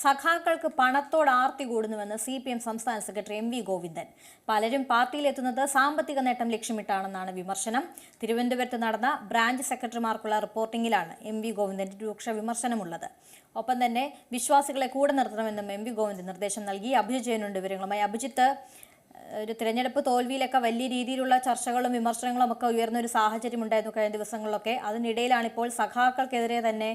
സഖാക്കൾക്ക് പണത്തോട് ആർത്തി കൂടുന്നുവെന്ന് സി പി എം സംസ്ഥാന സെക്രട്ടറി എം വി ഗോവിന്ദൻ. പലരും പാർട്ടിയിലെത്തുന്നത് സാമ്പത്തിക നേട്ടം ലക്ഷ്യമിട്ടാണെന്നാണ് വിമർശനം. തിരുവനന്തപുരത്ത് നടന്ന ബ്രാഞ്ച് സെക്രട്ടറിമാർക്കുള്ള റിപ്പോർട്ടിംഗിലാണ് എം വി ഗോവിന്ദന്റെ രൂക്ഷ വിമർശനമുള്ളത്. ഒപ്പം തന്നെ വിശ്വാസികളെ കൂടെ നിർത്തണമെന്നും എം വി ഗോവിന്ദൻ നിർദ്ദേശം നൽകി. അഭിജിത് ജയനുണ്ട് വിവരങ്ങളുമായി. അഭിജിത്ത് ഒരു തിരഞ്ഞെടുപ്പ് തോൽവിയിലൊക്കെ വലിയ രീതിയിലുള്ള ചർച്ചകളും വിമർശനങ്ങളും ഒക്കെ ഉയർന്ന ഒരു സാഹചര്യം ഉണ്ടായിരുന്നു കഴിഞ്ഞ ദിവസങ്ങളിലൊക്കെ. അതിനിടയിലാണ് ഇപ്പോൾ സഖാക്കൾക്കെതിരെ തന്നെ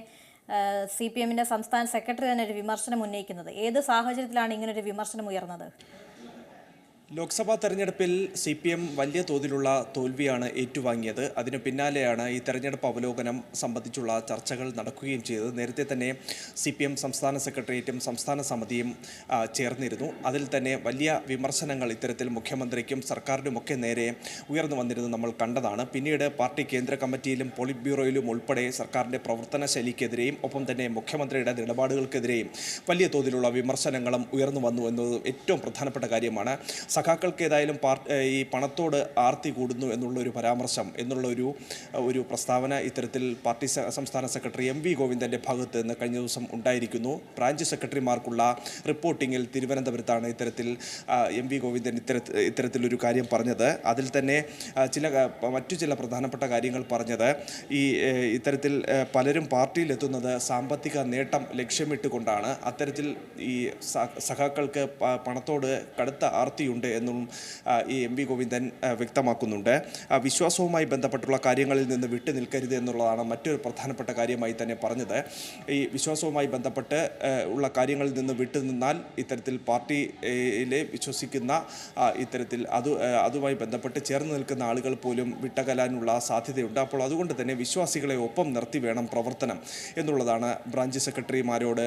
സി പി എമ്മിന്റെ സംസ്ഥാന സെക്രട്ടറി തന്നെ ഒരു വിമർശനം ഉന്നയിക്കുന്നത്. ഏത് സാഹചര്യത്തിലാണ് ഇങ്ങനൊരു വിമർശനം ഉയർന്നത്? ലോക്സഭാ തെരഞ്ഞെടുപ്പിൽ സി പി എം വലിയ തോതിലുള്ള തോൽവിയാണ് ഏറ്റുവാങ്ങിയത്. അതിനു പിന്നാലെയാണ് ഈ തെരഞ്ഞെടുപ്പ് അവലോകനം സംബന്ധിച്ചുള്ള ചർച്ചകൾ നടക്കുകയും ചെയ്തത്. നേരത്തെ തന്നെ സി പി എം സംസ്ഥാന സെക്രട്ടേറിയറ്റും സംസ്ഥാന സമിതിയും ചേർന്നിരുന്നു. അതിൽ തന്നെ വലിയ വിമർശനങ്ങൾ ഇത്തരത്തിൽ മുഖ്യമന്ത്രിക്കും സർക്കാരിനുമൊക്കെ നേരെ ഉയർന്നു വന്നിരുന്നത് നമ്മൾ കണ്ടതാണ്. പിന്നീട് പാർട്ടി കേന്ദ്ര കമ്മിറ്റിയിലും പോളിറ്റ് ബ്യൂറോയിലും ഉൾപ്പെടെ സർക്കാരിന്റെ പ്രവർത്തന ശൈലിക്കെതിരെയും ഒപ്പം തന്നെ മുഖ്യമന്ത്രിയുടെ നിലപാടുകൾക്കെതിരെയും വലിയ തോതിലുള്ള വിമർശനങ്ങളും ഉയർന്നു വന്നു എന്നത് ഏറ്റവും പ്രധാനപ്പെട്ട കാര്യമാണ്. സഖാക്കൾക്ക് ഏതായാലും ഈ പണത്തോട് ആർത്തി കൂടുന്നു എന്നുള്ള ഒരു പരാമർശം എന്നുള്ള ഒരു ഒരു പ്രസ്താവന ഇത്തരത്തിൽ പാർട്ടി സംസ്ഥാന സെക്രട്ടറി എം വി ഗോവിന്ദന്റെ ഭാഗത്ത് നിന്ന് കഴിഞ്ഞ ദിവസം ഉണ്ടായിരിക്കുന്നു. ബ്രാഞ്ച് സെക്രട്ടറിമാർക്കുള്ള റിപ്പോർട്ടിങ്ങിൽ തിരുവനന്തപുരത്താണ് ഇത്തരത്തിൽ എം വി ഗോവിന്ദൻ ഇത്തരത്തിൽ ഇത്തരത്തിലൊരു കാര്യം പറഞ്ഞത്. അതിൽ തന്നെ ചില മറ്റു ചില പ്രധാനപ്പെട്ട കാര്യങ്ങൾ പറഞ്ഞത്. ഈ ഇത്തരത്തിൽ പലരും പാർട്ടിയിലെത്തുന്നത് സാമ്പത്തിക നേട്ടം ലക്ഷ്യമിട്ടുകൊണ്ടാണ്. അത്തരത്തിൽ ഈ സഖാക്കൾക്ക് പണത്തോട് കടുത്ത ആർത്തിയുണ്ട് എന്നും ആ, ഈ എം വി ഗോവിന്ദൻ വ്യക്തമാക്കുന്നുണ്ട്. വിശ്വാസവുമായി ബന്ധപ്പെട്ടുള്ള കാര്യങ്ങളിൽ നിന്ന് വിട്ടു നിൽക്കരുത് എന്നുള്ളതാണ് മറ്റൊരു പ്രധാനപ്പെട്ട കാര്യമായി തന്നെ പറഞ്ഞത്. ഈ വിശ്വാസവുമായി ബന്ധപ്പെട്ട് ഉള്ള കാര്യങ്ങളിൽ നിന്ന് വിട്ടു നിന്നാൽ ഇത്തരത്തിൽ പാർട്ടിയിലെ വിശ്വസിക്കുന്ന ഇത്തരത്തിൽ അത് അതുമായി ബന്ധപ്പെട്ട് ചേർന്ന് നിൽക്കുന്ന ആളുകൾ പോലും വിട്ടകലാനുള്ള സാധ്യതയുണ്ട്. അപ്പോൾ അതുകൊണ്ട് തന്നെ വിശ്വാസികളെ ഒപ്പം നിർത്തി വേണം പ്രവർത്തനം എന്നുള്ളതാണ് ബ്രാഞ്ച് സെക്രട്ടറിമാരോട്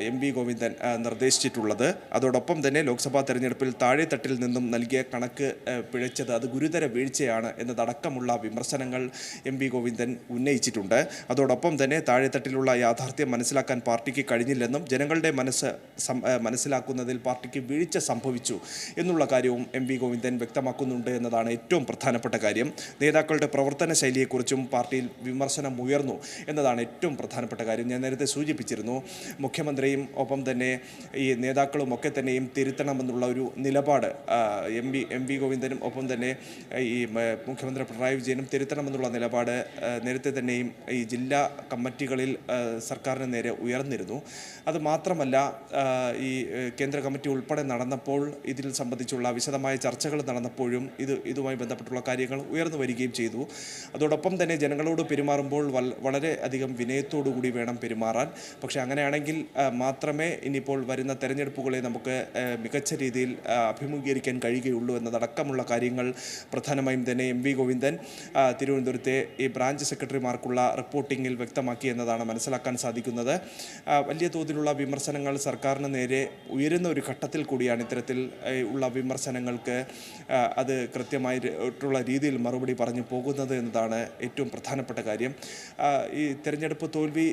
എം വി ഗോവിന്ദൻ നിർദ്ദേശിച്ചിട്ടുള്ളത്. അതോടൊപ്പം തന്നെ ലോക്സഭാ തെരഞ്ഞെടുപ്പിൽ താഴെത്തട്ടിൽ നിന്നും നൽകിയ കണക്ക് പിഴച്ചത് അത് ഗുരുതര വീഴ്ചയാണ് എന്നതടക്കമുള്ള വിമർശനങ്ങൾ എം വി ഗോവിന്ദൻ ഉന്നയിച്ചിട്ടുണ്ട്. അതോടൊപ്പം തന്നെ താഴെത്തട്ടിലുള്ള യാഥാർത്ഥ്യം മനസ്സിലാക്കാൻ പാർട്ടിക്ക് കഴിഞ്ഞില്ലെന്നും ജനങ്ങളുടെ മനസ്സ് മനസ്സിലാക്കുന്നതിൽ പാർട്ടിക്ക് വീഴ്ച സംഭവിച്ചു എന്നുള്ള കാര്യവും എം വി ഗോവിന്ദൻ വ്യക്തമാക്കുന്നുണ്ട് എന്നതാണ് ഏറ്റവും പ്രധാനപ്പെട്ട കാര്യം. നേതാക്കളുടെ പ്രവർത്തന ശൈലിയെക്കുറിച്ചും പാർട്ടിയിൽ വിമർശനം ഉയർന്നു എന്നതാണ് ഏറ്റവും പ്രധാനപ്പെട്ട കാര്യം. ഞാൻ നേരത്തെ സൂചിപ്പിച്ചിരുന്നു മുഖ്യമന്ത്രിയും ഒപ്പം തന്നെ ഈ നേതാക്കളുമൊക്കെ തന്നെയും തിരുത്തണമെന്നുള്ള ഒരു നിലപാട് ആ, എം വി എം വി ഗോവിന്ദനും ഒപ്പം തന്നെ ഈ മുഖ്യമന്ത്രി പിണറായി വിജയനും തിരുത്തണമെന്നുള്ള നിലപാട് നേരത്തെ തന്നെയും ഈ ജില്ലാ കമ്മിറ്റികളിൽ സർക്കാരിന് നേരെ ഉയർന്നിരുന്നു. അത് മാത്രമല്ല ഈ കേന്ദ്ര കമ്മിറ്റി ഉൾപ്പെടെ നടന്നപ്പോൾ ഇതിൽ സംബന്ധിച്ചുള്ള വിശദമായ ചർച്ചകൾ നടന്നപ്പോഴും ഇത് ഇതുമായി ബന്ധപ്പെട്ടുള്ള കാര്യങ്ങൾ ഉയർന്നു വരികയും ചെയ്തു. അതോടൊപ്പം തന്നെ ജനങ്ങളോട് പെരുമാറുമ്പോൾ വളരെ അധികം വിനയത്തോടു കൂടി വേണം പെരുമാറാൻ. പക്ഷേ അങ്ങനെയാണെങ്കിൽ മാത്രമേ ഇനിയിപ്പോൾ വരുന്ന തെരഞ്ഞെടുപ്പുകളെ നമുക്ക് മികച്ച രീതിയിൽ ആ, അഭിമുഖീകരിക്കാൻ കഴിയുകയുള്ളൂ എന്നതടക്കമുള്ള കാര്യങ്ങൾ പ്രധാനമായും തന്നെ എം വി ഗോവിന്ദൻ തിരുവനന്തപുരത്തെ ഈ ബ്രാഞ്ച് സെക്രട്ടറിമാർക്കുള്ള റിപ്പോർട്ടിങ്ങിൽ വ്യക്തമാക്കി എന്നതാണ് മനസ്സിലാക്കാൻ സാധിക്കുന്നത്. വലിയ തോതിലുള്ള വിമർശനങ്ങൾ സർക്കാരിന് നേരെ ഉയരുന്ന ഒരു ഘട്ടത്തിൽ കൂടിയാണ് ഇത്തരത്തിൽ ഉള്ള വിമർശനങ്ങൾക്ക് അത് കൃത്യമായിട്ടുള്ള രീതിയിൽ മറുപടി പറഞ്ഞു പോകുന്നത് എന്നതാണ് ഏറ്റവും പ്രധാനപ്പെട്ട കാര്യം. ഈ തെരഞ്ഞെടുപ്പ് തോൽവി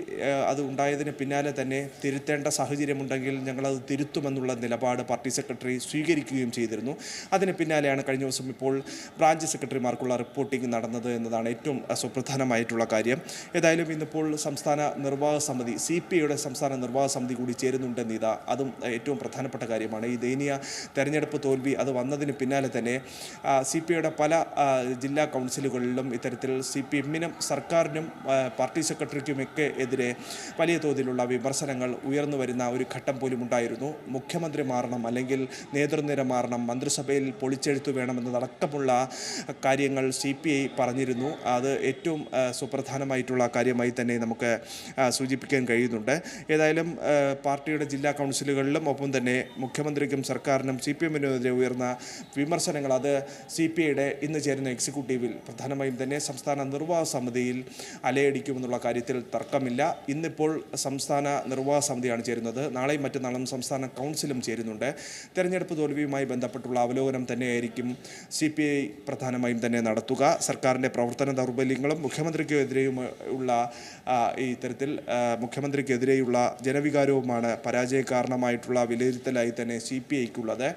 അത് ഉണ്ടായതിന് പിന്നാലെ തന്നെ തിരുത്തേണ്ട സാഹചര്യമുണ്ടെങ്കിൽ ഞങ്ങളത് തിരുത്തുമെന്നുള്ള നിലപാട് പാർട്ടി സെക്രട്ടറി സ്വീകരിക്കുകയും ചെയ്തിരുന്നു. അതിന് പിന്നാലെയാണ് കഴിഞ്ഞ ദിവസം ഇപ്പോൾ ബ്രാഞ്ച് സെക്രട്ടറിമാർക്കുള്ള റിപ്പോർട്ടിംഗ് നടന്നത് എന്നതാണ് ഏറ്റവും സുപ്രധാനമായിട്ടുള്ള കാര്യം. ഏതായാലും ഇന്നിപ്പോൾ സംസ്ഥാന നിർവാഹക സമിതി സി പി ഐയുടെ സംസ്ഥാന നിർവാഹക സമിതി കൂടി ചേരുന്നുണ്ടെന്ന് ഇതാ അതും ഏറ്റവും പ്രധാനപ്പെട്ട കാര്യമാണ്. ഈ ദയനീയ തെരഞ്ഞെടുപ്പ് തോൽവി അത് വന്നതിന് പിന്നാലെ തന്നെ സി പി ഐയുടെ പല ജില്ലാ കൗൺസിലുകളിലും ഇത്തരത്തിൽ സി പി എമ്മിനും സർക്കാരിനും പാർട്ടി സെക്രട്ടറിക്കുമൊക്കെ എതിരെ വലിയ തോതിലുള്ള വിമർശനങ്ങൾ ഉയർന്നു വരുന്ന ഒരു ഘട്ടം പോലും ഉണ്ടായിരുന്നു. മുഖ്യമന്ത്രി മാറണം അല്ലെങ്കിൽ നേതൃനിര മാറണം മന്ത്രിസഭയിൽ പൊളിച്ചെഴുത്തു വേണമെന്നതടക്കമുള്ള കാര്യങ്ങൾ സി പി ഐ പറഞ്ഞിരുന്നു. അത് ഏറ്റവും സുപ്രധാനമായിട്ടുള്ള കാര്യമായി തന്നെ നമുക്ക് സൂചിപ്പിക്കാൻ കഴിയുന്നുണ്ട്. ഏതായാലും പാർട്ടിയുടെ ജില്ലാ കൗൺസിലുകളിലും ഒപ്പം തന്നെ മുഖ്യമന്ത്രിക്കും സർക്കാരിനും സി പി എമ്മിനുമെതിരെ ഉയർന്ന വിമർശനങ്ങൾ അത് സി പി ഐയുടെ ഇന്ന് ചേരുന്ന എക്സിക്യൂട്ടീവിൽ പ്രധാനമായും തന്നെ സംസ്ഥാന നിർവാഹ സമിതിയിൽ അലയടിക്കുമെന്നുള്ള കാര്യത്തിൽ തർക്കമില്ല. ഇന്നിപ്പോൾ സംസ്ഥാന നിർവാഹ സമിതിയാണ് ചേരുന്നത്. നാളെയും മറ്റന്നാളും സംസ്ഥാന കൗൺസിലും ചേരുന്നുണ്ട്. തെരഞ്ഞെടുപ്പ് തോൽവിയുമായി ബന്ധപ്പെട്ടുള്ള അവലോകനം തന്നെയായിരിക്കും സി പി ഐ പ്രധാനമായും തന്നെ നടത്തുക. സർക്കാരിന്റെ പ്രവർത്തന ദൗർബല്യങ്ങളും മുഖ്യമന്ത്രിക്കെതിരെയും ഉള്ള ഈ ഇത്തരത്തിൽ മുഖ്യമന്ത്രിക്കെതിരെയുള്ള ജനവികാരവുമാണ് പരാജയ കാരണമായിട്ടുള്ള വിലയിരുത്തലായി തന്നെ സി പി ഐക്കുള്ളത്.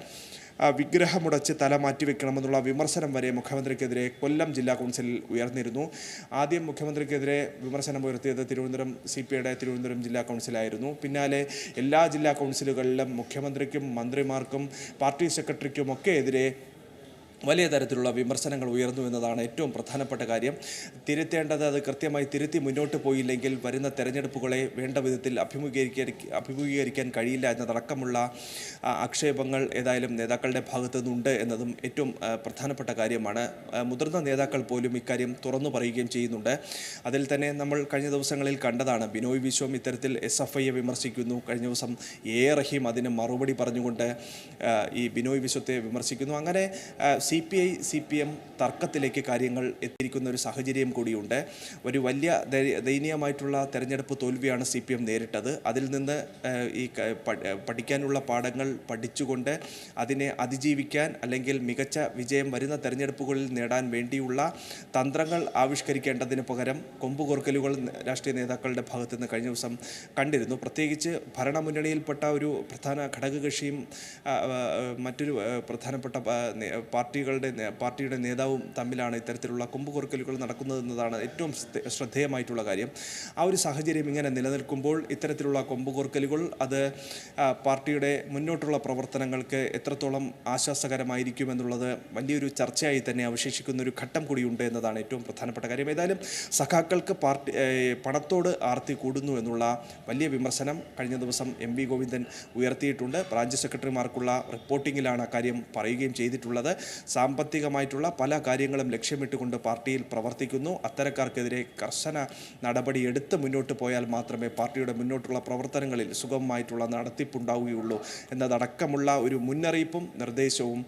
വിഗ്രഹമുടച്ച് തല മാറ്റിവെക്കണമെന്നുള്ള വിമർശനം വരെ മുഖ്യമന്ത്രിക്കെതിരെ കൊല്ലം ജില്ലാ കൗൺസിലിൽ ഉയർന്നിരുന്നു. ആദ്യം മുഖ്യമന്ത്രിക്കെതിരെ വിമർശനം ഉയർത്തിയത് തിരുവനന്തപുരം സി പി ഐയുടെ തിരുവനന്തപുരം ജില്ലാ കൗൺസിലായിരുന്നു. പിന്നാലെ എല്ലാ ജില്ലാ കൗൺസിലുകളിലും മുഖ്യമന്ത്രിക്കും മന്ത്രിമാർക്കും പാർട്ടി സെക്രട്ടറിക്കുമൊക്കെ എതിരെ വലിയ തരത്തിലുള്ള വിമർശനങ്ങൾ ഉയർന്നു എന്നതാണ് ഏറ്റവും പ്രധാനപ്പെട്ട കാര്യം. തിരുത്തേണ്ടത് അത് കൃത്യമായി തിരുത്തി മുന്നോട്ട് പോയില്ലെങ്കിൽ വരുന്ന തെരഞ്ഞെടുപ്പുകളെ വേണ്ട വിധത്തിൽ അഭിമുഖീകരിക്കാൻ അഭിമുഖീകരിക്കാൻ കഴിയില്ല എന്നതടക്കമുള്ള ആക്ഷേപങ്ങൾ ഏതായാലും നേതാക്കളുടെ ഭാഗത്തു നിന്നുണ്ട് എന്നതും ഏറ്റവും പ്രധാനപ്പെട്ട കാര്യമാണ്. മുതിർന്ന നേതാക്കൾ പോലും ഇക്കാര്യം തുറന്നു പറയുകയും ചെയ്യുന്നുണ്ട്. അതിൽ തന്നെ നമ്മൾ കഴിഞ്ഞ ദിവസങ്ങളിൽ കണ്ടതാണ് ബിനോയ് വിശ്വം ഇത്തരത്തിൽ എസ് എഫ് ഐയെ വിമർശിക്കുന്നു. കഴിഞ്ഞ ദിവസം എ റഹീം അതിന് മറുപടി പറഞ്ഞുകൊണ്ട് ഈ ബിനോയ് വിശ്വത്തെ വിമർശിക്കുന്നു. അങ്ങനെ C P I C P M തർക്കത്തിലേക്ക് കാര്യങ്ങൾ എത്തിയിരിക്കുന്ന ഒരു സാഹചര്യം കൂടിയുണ്ട്. ഒരു വലിയ ദയ- ദയനീയമായിട്ടുള്ള തെരഞ്ഞെടുപ്പ് തോൽവിയാണ് സി പി എം നേരിട്ടത്. അതിൽ നിന്ന് ഈ പഠിക്കാനുള്ള പാഠങ്ങൾ പഠിച്ചുകൊണ്ട് അതിനെ അതിജീവിക്കാൻ അല്ലെങ്കിൽ മികച്ച വിജയം വരുന്ന തെരഞ്ഞെടുപ്പുകളിൽ നേടാൻ വേണ്ടിയുള്ള തന്ത്രങ്ങൾ ആവിഷ്കരിക്കേണ്ടതിന് പകരം കൊമ്പുകോർക്കലുകൾ രാഷ്ട്രീയ നേതാക്കളുടെ ഭാഗത്ത് നിന്ന് കഴിഞ്ഞ ദിവസം കണ്ടിരുന്നു. പ്രത്യേകിച്ച് ഭരണമുന്നണിയിൽപ്പെട്ട ഒരു പ്രധാന ഘടകകക്ഷിയും മറ്റൊരു പ്രധാനപ്പെട്ട നേ- പാർട്ടികളുടെ പാർട്ടിയുടെ നേതാവും തമ്മിലാണ് ഇത്തരത്തിലുള്ള കൊമ്പുകോർക്കലുകൾ നടക്കുന്നതെന്നതാണ് ഏറ്റവും ശ്രദ്ധ- ശ്രദ്ധേയമായിട്ടുള്ള കാര്യം. ആ ഒരു സാഹചര്യം ഇങ്ങനെ നിലനിൽക്കുമ്പോൾ ഇത്തരത്തിലുള്ള കൊമ്പുകോർക്കലുകൾ അത് പാർട്ടിയുടെ മുന്നോട്ടുള്ള പ്രവർത്തനങ്ങൾക്ക് എത്രത്തോളം ആശ്വാസകരമായിരിക്കുമെന്നുള്ളത് വലിയൊരു ചർച്ചയായി തന്നെ അവശേഷിക്കുന്ന ഒരു ഘട്ടം കൂടിയുണ്ട് എന്നതാണ് ഏറ്റവും പ്രധാനപ്പെട്ട കാര്യം. ഏതായാലും സഖാക്കൾക്ക് പാർട്ടി പണത്തോട് ആർത്തി കൂടുന്നു എന്നുള്ള വലിയ വിമർശനം കഴിഞ്ഞ ദിവസം എം വി ഗോവിന്ദൻ ഉയർത്തിയിട്ടുണ്ട്. ബ്രാഞ്ച് സെക്രട്ടറിമാർക്കുള്ള റിപ്പോർട്ടിങ്ങിലാണ് അക്കാര്യം പറയുകയും ചെയ്തിട്ടുള്ളത്. സാമ്പത്തികമായിട്ടുള്ള പല കാര്യങ്ങളും ലക്ഷ്യമിട്ടുകൊണ്ട് പാർട്ടിയിൽ പ്രവർത്തിക്കുന്നു. അത്തരക്കാർക്കെതിരെ കർശന നടപടി എടുത്ത് മുന്നോട്ട് പോയാൽ മാത്രമേ പാർട്ടിയുടെ മുന്നോട്ടുള്ള പ്രവർത്തനങ്ങളിൽ സുഗമമായിട്ടുള്ള നടത്തിപ്പുണ്ടാവുകയുള്ളൂ എന്നതടക്കമുള്ള ഒരു മുന്നറിയിപ്പും നിർദ്ദേശവും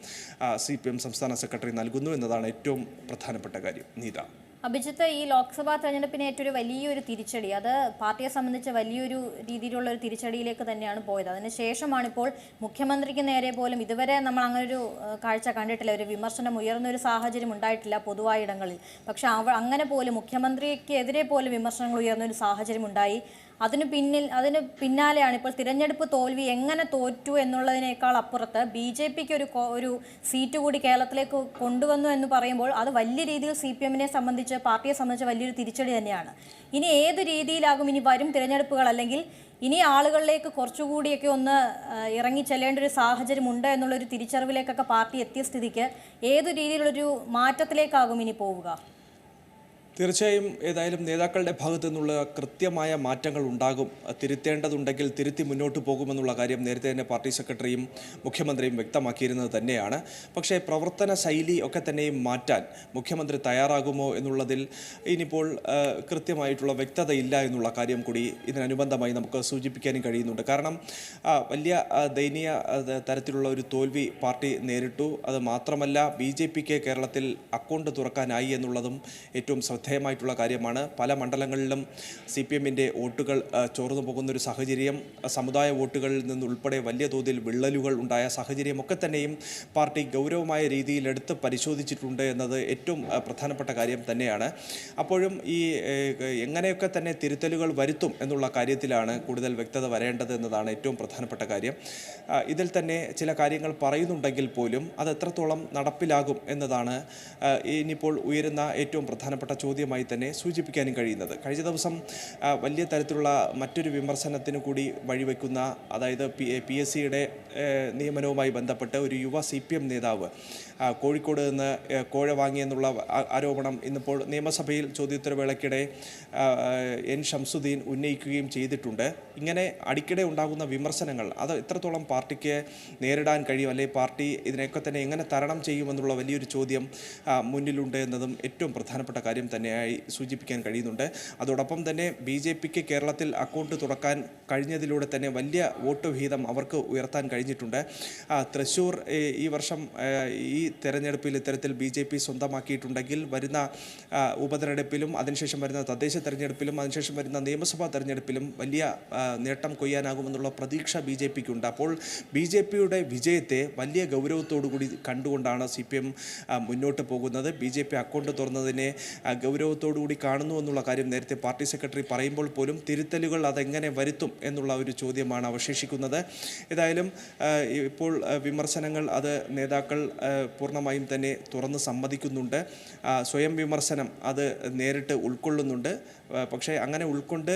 സി സംസ്ഥാന സെക്രട്ടറി നൽകുന്നു എന്നതാണ് ഏറ്റവും പ്രധാനപ്പെട്ട കാര്യം. നീത. അഭിജിത്ത് ഈ ലോക്സഭാ തെരഞ്ഞെടുപ്പിന് ഏറ്റൊരു വലിയൊരു തിരിച്ചടി അത് പാർട്ടിയെ സംബന്ധിച്ച് വലിയൊരു രീതിയിലുള്ള ഒരു തിരിച്ചടിയിലേക്ക് തന്നെയാണ് പോയത്. അതിനുശേഷമാണ് ഇപ്പോൾ മുഖ്യമന്ത്രിക്ക് നേരെ പോലും ഇതുവരെ നമ്മൾ അങ്ങനെ ഒരു കാഴ്ച കണ്ടിട്ടില്ല ഒരു വിമർശനം ഉയർന്ന ഒരു സാഹചര്യം ഉണ്ടായിട്ടില്ല പൊതുവായ ഇടങ്ങളിൽ പക്ഷെ അങ്ങനെ പോലും മുഖ്യമന്ത്രിക്ക് എതിരെ പോലും വിമർശനങ്ങൾ ഉയർന്ന ഒരു സാഹചര്യം ഉണ്ടായി. അതിന് പിന്നിൽ അതിന് പിന്നാലെയാണ് ഇപ്പോൾ തിരഞ്ഞെടുപ്പ് തോൽവി എങ്ങനെ തോറ്റു എന്നുള്ളതിനേക്കാൾ അപ്പുറത്ത് ബി ജെ പിക്ക് ഒരു ഒരു സീറ്റ് കൂടി കേരളത്തിലേക്ക് കൊണ്ടുവന്നു എന്ന് പറയുമ്പോൾ അത് വലിയ രീതിയിൽ സി പി എമ്മിനെ സംബന്ധിച്ച് പാർട്ടിയെ സംബന്ധിച്ച് വലിയൊരു തിരിച്ചടി തന്നെയാണ്. ഇനി ഏത് രീതിയിലാകും ഇനി വരും തിരഞ്ഞെടുപ്പുകൾ? അല്ലെങ്കിൽ ഇനി ആളുകളിലേക്ക് കുറച്ചുകൂടിയൊക്കെ ഒന്ന് ഇറങ്ങി ചെല്ലേണ്ട ഒരു സാഹചര്യം ഉണ്ട് എന്നുള്ളൊരു തിരിച്ചറിവിലേക്കൊക്കെ പാർട്ടി എത്തിയ സ്ഥിതിക്ക് ഏതു രീതിയിലുള്ളൊരു മാറ്റത്തിലേക്കാകും ഇനി പോവുക? തീർച്ചയായും ഏതായാലും നേതാക്കളുടെ ഭാഗത്തു നിന്നുള്ള കൃത്യമായ മാറ്റങ്ങൾ ഉണ്ടാകും. തിരുത്തേണ്ടതുണ്ടെങ്കിൽ തിരുത്തി മുന്നോട്ട് പോകുമെന്നുള്ള കാര്യം നേരത്തെ തന്നെ പാർട്ടി സെക്രട്ടറിയും മുഖ്യമന്ത്രിയും വ്യക്തമാക്കിയിരുന്നത് തന്നെയാണ്. പക്ഷേ പ്രവർത്തന ശൈലി ഒക്കെ തന്നെയും മാറ്റാൻ മുഖ്യമന്ത്രി തയ്യാറാകുമോ എന്നുള്ളതിൽ ഇനിയിപ്പോൾ കൃത്യമായിട്ടുള്ള വ്യക്തതയില്ല എന്നുള്ള കാര്യം കൂടി ഇതിനനുബന്ധമായി നമുക്ക് സൂചിപ്പിക്കാനും കഴിയുന്നുണ്ട്. കാരണം വലിയ ദയനീയ തരത്തിലുള്ള ഒരു തോൽവി പാർട്ടി നേരിട്ടു. അത് മാത്രമല്ല ബി കേരളത്തിൽ അക്കൗണ്ട് തുറക്കാനായി എന്നുള്ളതും ഏറ്റവും ശ്രദ്ധേയമായിട്ടുള്ള കാര്യമാണ്. പല മണ്ഡലങ്ങളിലും സി പി എമ്മിന്റെ വോട്ടുകൾ ചോർന്നു പോകുന്ന ഒരു സാഹചര്യം സമുദായ വോട്ടുകളിൽ നിന്നുൾപ്പെടെ വലിയ തോതിൽ വിള്ളലുകൾ ഉണ്ടായ സാഹചര്യമൊക്കെ തന്നെയും പാർട്ടി ഗൗരവമായ രീതിയിൽ എടുത്ത് പരിശോധിച്ചിട്ടുണ്ട് എന്നത് ഏറ്റവും പ്രധാനപ്പെട്ട കാര്യം തന്നെയാണ്. അപ്പോഴും ഈ എങ്ങനെയൊക്കെ തന്നെ തിരുത്തലുകൾ വരുത്തും എന്നുള്ള കാര്യത്തിലാണ് കൂടുതൽ വ്യക്തത വരേണ്ടത് എന്നതാണ് ഏറ്റവും പ്രധാനപ്പെട്ട കാര്യം. ഇതിൽ തന്നെ ചില കാര്യങ്ങൾ പറയുന്നുണ്ടെങ്കിൽ പോലും അത് എത്രത്തോളം നടപ്പിലാകും എന്നതാണ് ഇനിയിപ്പോൾ ഉയരുന്ന ഏറ്റവും പ്രധാനപ്പെട്ട ചോദ്യമായി തന്നെ സൂചിപ്പിക്കാനും കഴിയുന്നത്. കഴിഞ്ഞ ദിവസം വലിയ തരത്തിലുള്ള മറ്റൊരു വിമർശനത്തിന് കൂടി വഴിവെക്കുന്ന അതായത് പി പി എസ് സിയുടെ നിയമനവുമായി ബന്ധപ്പെട്ട് ഒരു യുവ സി പി എം നേതാവ് കോഴിക്കോട് നിന്ന് കോഴ വാങ്ങിയെന്നുള്ള ആരോപണം ഇന്നിപ്പോൾ നിയമസഭയിൽ ചോദ്യോത്തരവേളയ്ക്കിടെ എൻ ഷംസുദ്ദീൻ ഉന്നയിക്കുകയും ചെയ്തിട്ടുണ്ട്. ഇങ്ങനെ അടിക്കടെ ഉണ്ടാകുന്ന വിമർശനങ്ങൾ അത് എത്രത്തോളം പാർട്ടിക്ക് നേരിടാൻ കഴിയും? അല്ലെങ്കിൽ പാർട്ടി ഇതിനെയൊക്കെ തന്നെ എങ്ങനെ തരണം ചെയ്യുമെന്നുള്ള വലിയൊരു ചോദ്യം മുന്നിലുണ്ട് എന്നതും ഏറ്റവും പ്രധാനപ്പെട്ട കാര്യം തന്നെയായി സൂചിപ്പിക്കാൻ കഴിയുന്നുണ്ട്. അതോടൊപ്പം തന്നെ ബി ജെ പിക്ക് കേരളത്തിൽ അക്കൗണ്ട് തുറക്കാൻ കഴിഞ്ഞതിലൂടെ തന്നെ വലിയ വോട്ട് വിഹിതം അവർക്ക് ഉയർത്താൻ കഴിഞ്ഞിട്ടുണ്ട്. തൃശ്ശൂർ ഈ വർഷം ഈ തെരഞ്ഞെടുപ്പിൽ ഇത്തരത്തിൽ ബി ജെ പി സ്വന്തമാക്കിയിട്ടുണ്ടെങ്കിൽ വരുന്ന ഉപതെരഞ്ഞെടുപ്പിലും അതിനുശേഷം വരുന്ന തദ്ദേശ തെരഞ്ഞെടുപ്പിലും അതിനുശേഷം വരുന്ന നിയമസഭാ തെരഞ്ഞെടുപ്പിലും വലിയ നേട്ടം കൊയ്യാനാകുമെന്നുള്ള പ്രതീക്ഷ ബി ജെ പിക്കുണ്ട്. അപ്പോൾ ബി ജെ പിയുടെ വിജയത്തെ വലിയ ഗൗരവത്തോടുകൂടി കണ്ടുകൊണ്ടാണ് സി പി എം മുന്നോട്ട് പോകുന്നത്. ബി ജെ പി അക്കൗണ്ട് തുറന്നതിനെ ഗൗരവത്തോടുകൂടി കാണുന്നു എന്നുള്ള കാര്യം നേരത്തെ പാർട്ടി സെക്രട്ടറി പറയുമ്പോൾ പോലും തിരുത്തലുകൾ അതെങ്ങനെ വരുത്തും എന്നുള്ള ഒരു ചോദ്യമാണ് അവശേഷിക്കുന്നത്. ഏതായാലും ഇപ്പോൾ വിമർശനങ്ങൾ അത് നേതാക്കൾ പൂർണമായും തന്നെ തുറന്ന് സമ്മതിക്കുന്നുണ്ട്. സ്വയം വിമർശനം അത് നേരിട്ട് ഉൾക്കൊള്ളുന്നുണ്ട്. പക്ഷേ അങ്ങനെ ഉൾക്കൊണ്ട്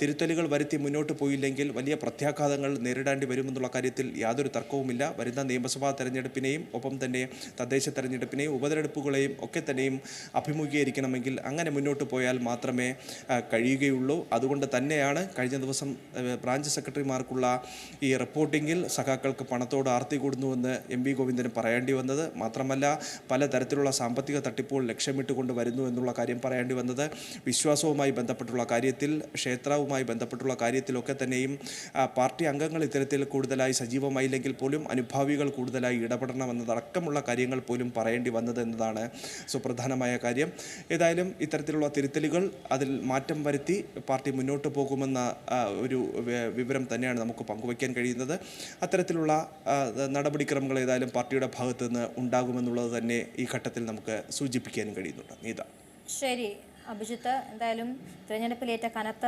തിരുത്തലുകൾ വരുത്തി മുന്നോട്ട് പോയില്ലെങ്കിൽ വലിയ പ്രത്യാഘാതങ്ങൾ നേരിടേണ്ടി വരുമെന്നുള്ള കാര്യത്തിൽ യാതൊരു തർക്കവുമില്ല. വരുന്ന നിയമസഭാ തെരഞ്ഞെടുപ്പിനെയും ഒപ്പം തന്നെ തദ്ദേശ തെരഞ്ഞെടുപ്പിനെയും ഉപതെരഞ്ഞെടുപ്പുകളെയും ഒക്കെ തന്നെയും അഭിമുഖീകരിക്കണമെങ്കിൽ അങ്ങനെ മുന്നോട്ട് പോയാൽ മാത്രമേ കഴിയുകയുള്ളൂ. അതുകൊണ്ട് തന്നെയാണ് കഴിഞ്ഞ ദിവസം ബ്രാഞ്ച് സെക്രട്ടറിമാർക്കുള്ള ഈ റിപ്പോർട്ടിങ്ങിൽ സഖാക്കൾക്ക് പണത്തോട് ആർത്തി കൂടുന്നുവെന്ന് എം വി ഗോവിന്ദന് പറയേണ്ടി വന്നത്. മാത്രമല്ല പലതരത്തിലുള്ള സാമ്പത്തിക തട്ടിപ്പുകൾ ലക്ഷ്യമിട്ടുകൊണ്ട് വരുന്നു എന്നുള്ള കാര്യം പറയേണ്ടി വന്നത് വിശ്വാസവുമായി ബന്ധപ്പെട്ടുള്ള കാര്യത്തിൽ ക്ഷേത്രവുമായി ബന്ധപ്പെട്ടുള്ള കാര്യത്തിലൊക്കെ തന്നെയും പാർട്ടി അംഗങ്ങൾ ഇത്തരത്തിൽ കൂടുതലായി സജീവമായില്ലെങ്കിൽ പോലും അനുഭാവികൾ കൂടുതലായി ഇടപെടണമെന്നതടക്കമുള്ള കാര്യങ്ങൾ പോലും പറയേണ്ടി വന്നത് എന്നതാണ് സുപ്രധാനമായ കാര്യം. ഏതായാലും ഇത്തരത്തിലുള്ള തിരുത്തലുകൾ അതിൽ മാറ്റം വരുത്തി പാർട്ടി മുന്നോട്ട് പോകുമെന്ന ഒരു വിവരം തന്നെയാണ് നമുക്ക് പങ്കുവയ്ക്കാൻ കഴിയുന്നത്. അത്തരത്തിലുള്ള നടപടിക്രമങ്ങൾ ഏതായാലും പാർട്ടിയുടെ ഭാഗത്തുനിന്ന് ഉണ്ടാകുമെന്നുള്ളത് തന്നെ ഈ ഘട്ടത്തിൽ നമുക്ക് സൂചിപ്പിക്കാനും കഴിയുന്നുണ്ട്. നീത. ശരി. അഭിജിത്ത് എന്തായാലും തിരഞ്ഞെടുപ്പിലേറ്റ കനത്ത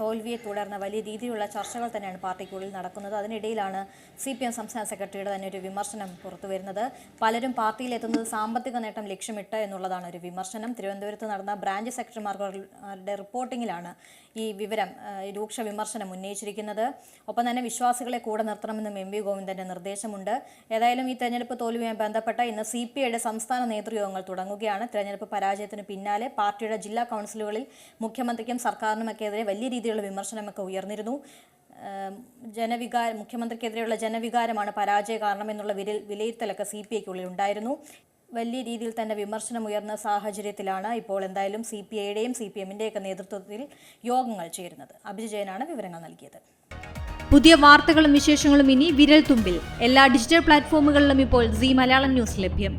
തോൽവിയെ തുടർന്ന് വലിയ രീതിയിലുള്ള ചർച്ചകൾ തന്നെയാണ് പാർട്ടിക്കുള്ളിൽ നടക്കുന്നത്. അതിനിടയിലാണ് സി പി എം സംസ്ഥാന സെക്രട്ടറിയുടെ തന്നെ ഒരു വിമർശനം പുറത്തു വരുന്നത്. പലരും പാർട്ടിയിലെത്തുന്നത് സാമ്പത്തിക നേട്ടം ലക്ഷ്യമിട്ട് എന്നുള്ളതാണ് ഒരു വിമർശനം. തിരുവനന്തപുരത്ത് നടന്ന ബ്രാഞ്ച് സെക്രട്ടറിമാരുടെ റിപ്പോർട്ടിങ്ങിലാണ് ഈ വിവരം രൂക്ഷ വിമർശനം ഉന്നയിച്ചിരിക്കുന്നത്. ഒപ്പം തന്നെ വിശ്വാസികളെ കൂടെ നിർത്തണമെന്നും എം വി ഗോവിന്ദന്റെ നിർദ്ദേശമുണ്ട്. ഏതായാലും ഈ തെരഞ്ഞെടുപ്പ് തോൽവിയുമായി ബന്ധപ്പെട്ട ഇന്ന് സി പി ഐയുടെ സംസ്ഥാന നേതൃയോഗങ്ങൾ തുടങ്ങുകയാണ്. തെരഞ്ഞെടുപ്പ് പരാജയത്തിന് പിന്നാലെ പാർട്ടിയുടെ ജില്ലാ കൗൺസിലുകളിൽ മുഖ്യമന്ത്രിക്കും സർക്കാരിനുമൊക്കെതിരെ വലിയ രീതിയിലുള്ള വിമർശനമൊക്കെ ഉയർന്നിരുന്നു. ജനവികാരം മുഖ്യമന്ത്രിക്കെതിരെയുള്ള ജനവികാരമാണ് പരാജയ കാരണമെന്നുള്ള വിരൽ വിലയിരുത്തലൊക്കെ സി പി ഐക്കുള്ളിൽ ഉണ്ടായിരുന്നു. വലിയ രീതിയിൽ തന്നെ വിമർശനം ഉയർന്ന സാഹചര്യത്തിലാണ് ഇപ്പോൾ എന്തായാലും സി പി ഐയുടെയും സി പി എമ്മിന്റെയൊക്കെ നേതൃത്വത്തിൽ യോഗങ്ങൾ ചേരുന്നത്. അഭിജയനാണ് വിവരങ്ങൾ നൽകിയത്. പുതിയ വാർത്തകളും വിശേഷങ്ങളും ഇനി വിരൽ തുമ്പിൽ എല്ലാ ഡിജിറ്റൽ പ്ലാറ്റ്ഫോമുകളിലും ഇപ്പോൾ സി മലയാളം ന്യൂസ് ലഭ്യം.